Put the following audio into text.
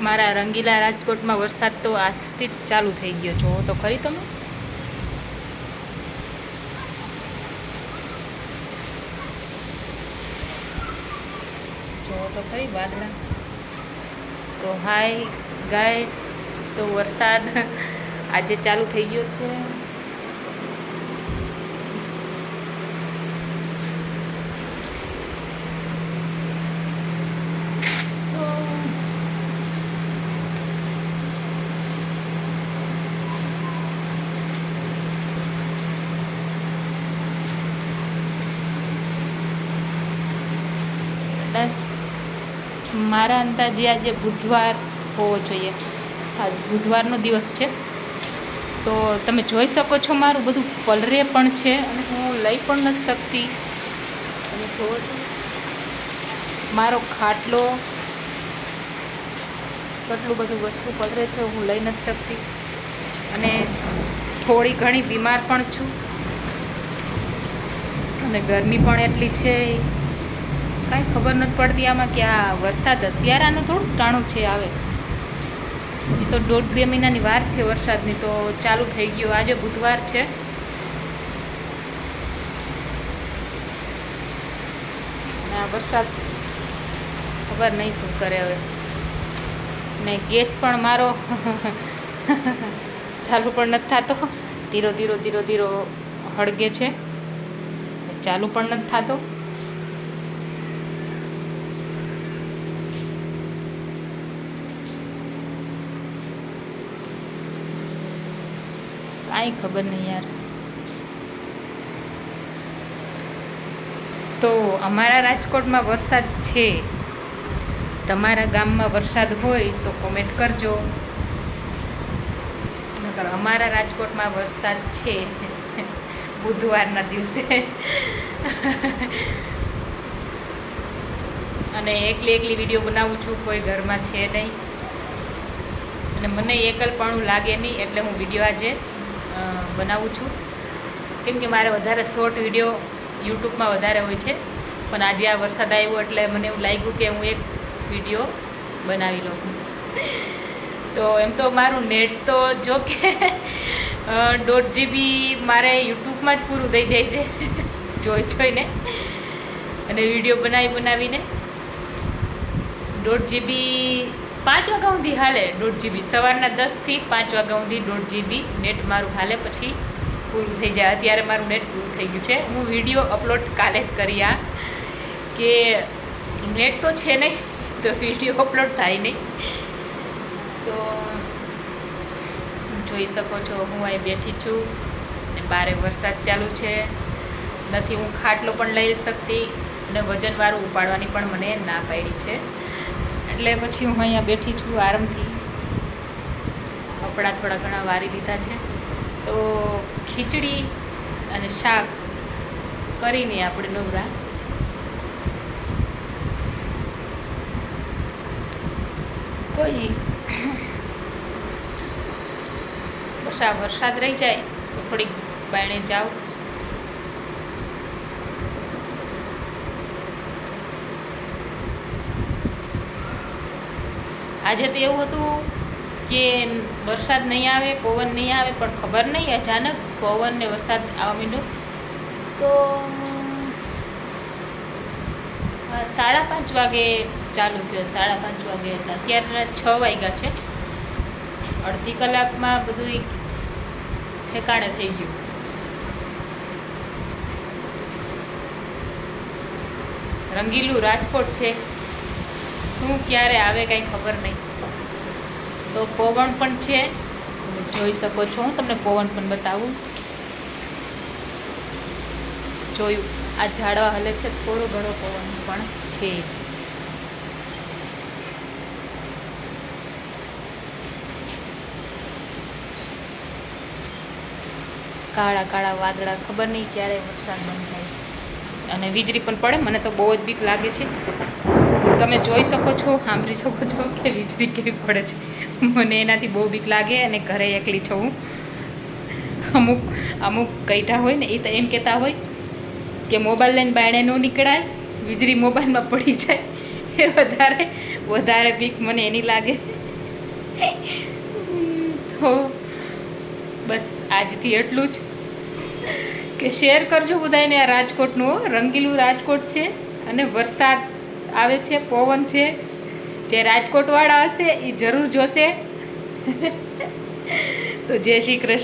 મારા રંગીલા રાજકોટમાં વરસાદ તો આજથી જ ચાલુ થઈ ગયો. જોવો તો ખરી તમે. જોવો તો ખરી વાદળા. તો હાય ગાઈસ, તો વરસાદ આજે ચાલુ થઈ ગયો છે. બસ મારા અંદાજે આજે બુધવાર હોવો જોઈએ. આજ બુધવારનો દિવસ છે. તો તમે જોઈ શકો છો મારું બધું પલરે પણ છે અને હું લઈ પણ નથી શકતી. તમે જુઓ મારો ખાટલો કેટલું બધું વસ્તુ પલરે છે હું લઈ નથી શકતી. અને થોડી ઘણી બીમાર પણ છું. અને ગરમી પણ એટલી છે. કાંઈ ખબર નથી પડતી આમાં કે આ વરસાદ અત્યારે આનું થોડું ટાણું છે આવે. એ તો દોઢ બે મહિનાની વાર છે વરસાદની, તો ચાલુ થઈ ગયો. આજે બુધવાર છે. આ વરસાદ ખબર નહીં શું કરે હવે. ને ગેસ પણ મારો ચાલુ પણ નથી થતો. ધીરો ધીરો ધીરો ધીરો હળગે છે. ચાલુ પણ નથી થતો. કાંઈ ખબર નહીં યાર. તો અમારા રાજકોટમાં વરસાદ છે. તમારા ગામમાં વરસાદ હોય તો કોમેન્ટ કરજો. અમારા રાજકોટમાં વરસાદ છે. બુધવારના દિવસે. અને એકલી એકલી વીડિયો બનાવું છું, કોઈ ઘરમાં છે નહીં. અને મને એકલપણું લાગે નહીં, એટલે હું વીડિયો આજે બનાવું છું. કેમ કે મારે વધારે શોર્ટ વીડિયો યુટ્યુબમાં વધારે હોય છે. પણ આજે આ વરસાદ આવ્યો એટલે મને એવું લાગ્યું કે હું એક વીડિયો બનાવી લઉં. તો એમ તો મારું નેટ તો જો કે દોઢ જીબી મારે યુટ્યુબમાં જ પૂરું થઈ જાય છે. જોઈ જોઈને. અને વીડિયો બનાવી બનાવીને દોઢ જીબી પાંચ વાગ્યા સુધી હાલે દોઢ જીબી સવારના દસથી પાંચ વાગ્યા સુધી દોઢ જીબી નેટ મારું હાલે પછી પૂરું થઈ જાય. અત્યારે મારું નેટ પૂરું થઈ ગયું છે. હું વીડિયો અપલોડ કાલે કરી આ. કે નેટ તો છે નહીં, તો વીડિયો અપલોડ થાય નહીં. તો જોઈ શકો છો, હું અહીં બેઠી છું ને બારે વરસાદ ચાલુ છે. નથી હું ખાટલો પણ લઈ શકતી અને વજનવાળું ઉપાડવાની પણ મને ના પાડી છે. એટલે પછી હું અહીંયા બેઠી છું આરામથી. કપડાં થોડા ઘણા વારી લીધા છે. તો ખીચડી અને શાક કરીને આપણે નવરા. કોઈ બસ આ વરસાદ રહી જાય તો થોડીક બાયણે જાઓ આજે તો એવું હતું કે વરસાદ નહીં આવે, પવન નહીં આવે, પણ ખબર નહીં, અચાનક પવન ને વરસાદ આવવા માંડ્યો. તો સાડા પાંચ વાગે ચાલુ થયો, સાડા પાંચ વાગે હતા. અત્યારે છ વાગ્યા છે. અડધી કલાકમાં બધું ઠેકાણે થઈ ગયું. રંગીલું રાજકોટ છે. શું, ક્યારે આવે કાંઈ ખબર નહીં. તો પવન પણ છે. તમે જોઈ શકો છો, હું તમને પવન પણ બતાવું. જોયું, આ ઝાડવા હલે છે, થોડો ઘણો પવન પણ છે. કાળા કાળા વાદળા, ખબર નહીં ક્યારે વરસાદ બંધ થાય. અને વીજળી પણ પડે, મને તો બહુ જ બીક લાગે છે. તમે જોઈ શકો છો, સાંભળી શકો છો કે વીજળી કેવી પડે છે. મને એનાથી બહુ બીક લાગે અને ઘરે એકલી છું. અમુક અમુક કઈઠા હોય ને, એ તો એમ કહેતા હોય કે મોબાઈલ લઈને બાયણે ન નીકળાય, વીજળી મોબાઈલમાં પડી જાય. એ વધારે વધારે બીક મને એની લાગે. તો બસ આજથી એટલું જ. કે શેર કરજો બધાને આ રાજકોટનું રંગીલું રાજકોટ છે અને વરસાદ આવે છે પવન છે જે રાજકોટવાળા હશે એ જરૂર જોશે. તો જય શ્રી કૃષ્ણ.